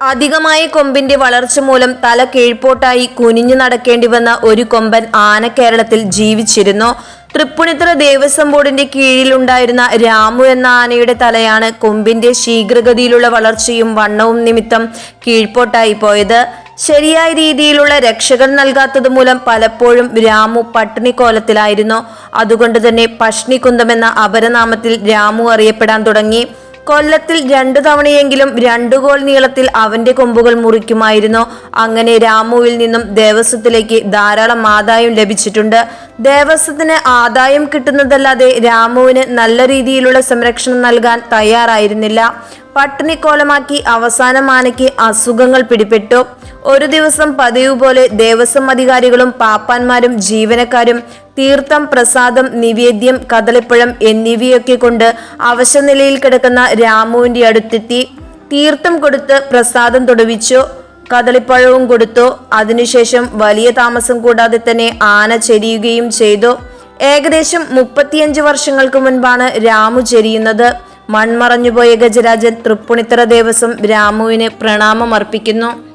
അധികമായ കൊമ്പിന്റെ വളർച്ച മൂലം തല കീഴ്പോട്ടായി കുനിഞ്ഞു നടക്കേണ്ടി വന്ന ഒരു കൊമ്പൻ ആന കേരളത്തിൽ ജീവിച്ചിരുന്നു. തൃപ്പുണിത്തറ ദേവസ്വം ബോർഡിന്റെ കീഴിലുണ്ടായിരുന്ന രാമു എന്ന ആനയുടെ തലയാണ് കൊമ്പിന്റെ ശീഘ്രഗതിയിലുള്ള വളർച്ചയും വണ്ണവും നിമിത്തം കീഴ്പോട്ടായി പോയത്. ശരിയായ രീതിയിലുള്ള രക്ഷകൾ നൽകാത്തത് മൂലം പലപ്പോഴും രാമു പട്ടിണിക്കോലത്തിലായിരുന്നു അതുകൊണ്ട് തന്നെ പഷ്ണികുന്തം എന്ന അപരനാമത്തിൽ രാമു അറിയപ്പെടാൻ തുടങ്ങി. കൊല്ലത്തിൽ രണ്ടു തവണയെങ്കിലും രണ്ടു ഗോൾ നീളത്തിൽ അവന്റെ കൊമ്പുകൾ മുറിക്കുമായിരുന്നു. അങ്ങനെ രാമുവിൽ നിന്നും ദേവസ്വത്തിലേക്ക് ധാരാളം ആദായം ലഭിച്ചിട്ടുണ്ട്. ദേവസ്വത്തിന് ആദായം കിട്ടുന്നതല്ലാതെ രാമുവിന് നല്ല രീതിയിലുള്ള സംരക്ഷണം നൽകാൻ തയ്യാറായിരുന്നില്ല. പട്ടിണിക്കോലമാക്കി അവസാനം ആനയ്ക്ക് അസുഖങ്ങൾ പിടിപെട്ടു. ഒരു ദിവസം പതിവ് പോലെ ദേവസ്വം അധികാരികളും പാപ്പാന്മാരും ജീവനക്കാരും തീർത്ഥം പ്രസാദം നിവേദ്യം കദളിപ്പഴം എന്നിവയൊക്കെ കൊണ്ട് അവശനിലയിൽ കിടക്കുന്ന രാമുവിന്റെ അടുത്തെത്തി തീർത്ഥം കൊടുത്ത് പ്രസാദം തൊടുവിച്ചു കദളിപ്പഴവും കൊടുത്തോ. അതിനുശേഷം വലിയ താമസം കൂടാതെ തന്നെ ആന ചെരിയുകയും ചെയ്തു. ഏകദേശം മുപ്പത്തിയഞ്ച് വർഷങ്ങൾക്ക് മുൻപാണ് രാമു ചെരിയുന്നത്. മൺമറഞ്ഞുപോയ ഗജരാജൻ തൃപ്പുണിത്തറ ദേവസ്വം രാമുവിന് പ്രണാമം അർപ്പിക്കുന്നു